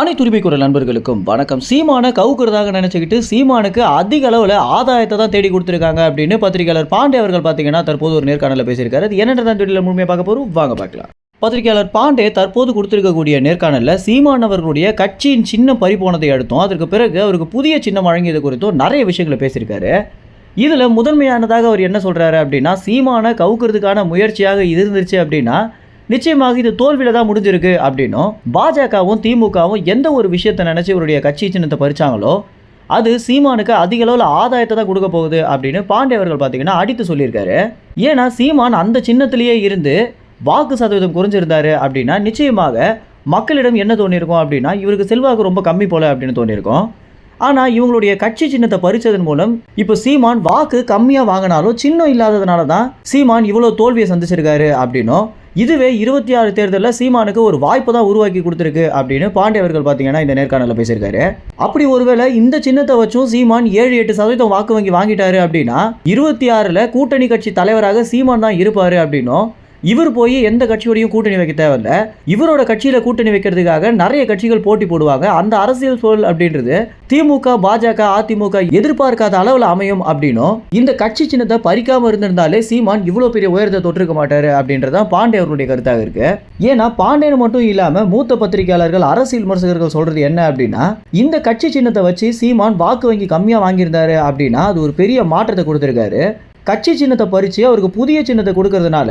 அனைத்து உரிமை குரல் நண்பர்களுக்கும் வணக்கம். சீமான கவுக்குறதாக நினச்சிக்கிட்டு சீமானுக்கு அதிக அளவில் ஆதாயத்தை தான் தேடி கொடுத்துருக்காங்க அப்படின்னு பத்திரிகையாளர் பாண்டே அவர்கள் பார்த்தீங்கன்னா தற்போது ஒரு நேர்காணலில் பேசியிருக்காரு. அது என்னென்ன வீடியோவில் முழுமையாக பார்க்க போகிறோம் வாங்க பார்க்கலாம். பத்திரிகையாளர் பாண்டே தற்போது கொடுத்திருக்கக்கூடிய நேர்காணலில் சீமான் அவர்களுடைய கட்சியின் சின்னம் பறி அடுத்தும் அதற்கு பிறகு அவருக்கு புதிய சின்னம் வழங்கியது குறித்தும் நிறைய விஷயங்களை பேசியிருக்காரு. இதில் முதன்மையானதாக அவர் என்ன சொல்கிறாரு அப்படின்னா சீமானை கவுக்கிறதுக்கான முயற்சியாக இருந்துச்சு அப்படின்னா நிச்சயமாக இது தோல்வியில் தான் முடிஞ்சிருக்கு அப்படின்னும் பாஜகவும் திமுகவும் எந்த ஒரு விஷயத்தை நினச்சி இவருடைய கட்சி சின்னத்தை பறிச்சாங்களோ அது சீமானுக்கு அதிக அளவில் ஆதாயத்தை தான் கொடுக்க போகுது அப்படின்னு பாண்டே அவர்கள் பார்த்தீங்கன்னா அடித்து சொல்லியிருக்காரு. ஏன்னா சீமான் அந்த சின்னத்திலேயே இருந்து வாக்கு சதவீதம் குறைஞ்சிருந்தாரு அப்படின்னா நிச்சயமாக மக்களிடம் என்ன தோணியிருக்கும் அப்படின்னா இவருக்கு செல்வாக்கு ரொம்ப கம்மி போல அப்படின்னு தோணியிருக்கும். ஆனால் இவங்களுடைய கட்சி சின்னத்தை பறித்ததன் மூலம் இப்போ சீமான் வாக்கு கம்மியாக வாங்கினாலும் சின்னம் இல்லாததுனால தான் சீமான் இவ்வளோ தோல்வியை சந்திச்சிருக்காரு அப்படின்னும் இதுவே இருபத்தி ஆறு தேர்தலில் சீமானுக்கு ஒரு வாய்ப்பு தான் உருவாக்கி கொடுத்துருக்கு அப்படின்னு பாண்டே அவர்கள் பார்த்தீங்கன்னா இந்த நேர்காணலில் பேசியிருக்காரு. அப்படி ஒருவேளை இந்த சின்னத்தை வச்சும் சீமான் ஏழு எட்டு சதவீதம் வாக்கு வங்கி வாங்கிட்டாரு அப்படின்னா இருபத்தி ஆறில் கூட்டணி கட்சி தலைவராக சீமான் தான் இருப்பார் அப்படின்னும் இவர் போய் எந்த கட்சியோடையும் கூட்டணி வைக்க தேவையில்லை. இவரோட கட்சியில் கூட்டணி வைக்கிறதுக்காக நிறைய கட்சிகள் போட்டி போடுவாங்க. அந்த அரசியல் சூழல் அப்படின்றது திமுக பாஜக அதிமுக எதிர்பார்க்காத அளவில் அமையும் அப்படின்னும் இந்த கட்சி சின்னத்தை பறிக்காம இருந்திருந்தாலே சீமான் இவ்வளோ பெரிய உயரத்தை தொற்றுக்க மாட்டாரு அப்படின்றதான் பாண்டே அவர்களுடைய கருத்தாக இருக்கு. ஏன்னா பாண்டேன் மட்டும் இல்லாம மூத்த பத்திரிகையாளர்கள் அரசியல் விமர்சகர்கள் சொல்றது என்ன அப்படின்னா இந்த கட்சி சின்னத்தை வச்சு சீமான் வாக்கு வங்கி கம்மியாக வாங்கியிருந்தாரு அப்படின்னா அது ஒரு பெரிய மாற்றத்தை கொடுத்துருக்காரு. கட்சி சின்னத்தை பறித்து அவருக்கு புதிய சின்னத்தை கொடுக்கறதுனால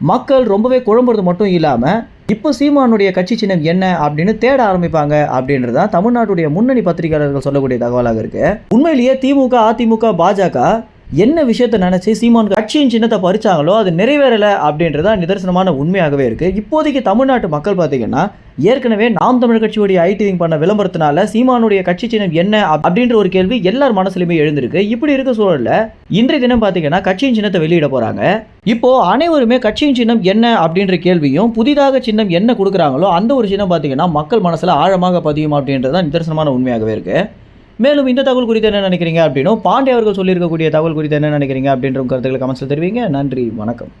மக்கள் ரொம்பவே குழம்புறது மட்டும் இல்லாமல் இப்போ சீமானுடைய கட்சி சின்னம் என்ன அப்படின்னு தேட ஆரம்பிப்பாங்க அப்படின்றது தான் தமிழ்நாட்டுடைய முன்னணி பத்திரிகையாளர்கள் சொல்லக்கூடிய தகவலாக இருக்கு. உண்மையிலேயே திமுக அதிமுக பாஜக என்ன விஷயத்தை நினச்சி சீமான் கட்சியின் சின்னத்தை பறிச்சாங்களோ அது நிறைவேறலை அப்படின்றத நிதர்சனமான உண்மையாகவே இருக்குது இப்போதைக்கு தமிழ்நாட்டு மக்கள் பார்த்தீங்கன்னா ஏற்கனவே நாம் தமிழ் கட்சியுடைய ஐடிங் பண்ண விளம்பரத்தினால சீமானுடைய கட்சி சின்னம் என்ன அப்~ அப்படின்ற ஒரு கேள்வி எல்லார் மனசுலையுமே எழுந்திருக்கு. இப்படி இருக்க சூழல்ல இன்றைய தினம் பார்த்தீங்கன்னா கட்சியின் சின்னத்தை வெளியிட போகிறாங்க இப்போ அனைவருமே கட்சியின் சின்னம் என்ன அப்படின்ற கேள்வியும் புதிதாக சின்னம் என்ன கொடுக்குறாங்களோ அந்த ஒரு சின்னம் பார்த்தீங்கன்னா மக்கள் மனசில் ஆழமாக பதியும் அப்படின்றது தான் நிதர்சனமான உண்மையாகவே இருக்குது மேலும் இந்த தகவல் குறித்து என்ன நினைக்கிறீங்க அப்படின்னும் பாண்டே அவர்கள் சொல்லியிருக்கக்கூடிய தகவல் குறித்து என்ன நினைக்கிறீங்க அப்படின்ற கருத்துக்களை கமெண்ட்ஸில் தெரிவிங்க. நன்றி வணக்கம்.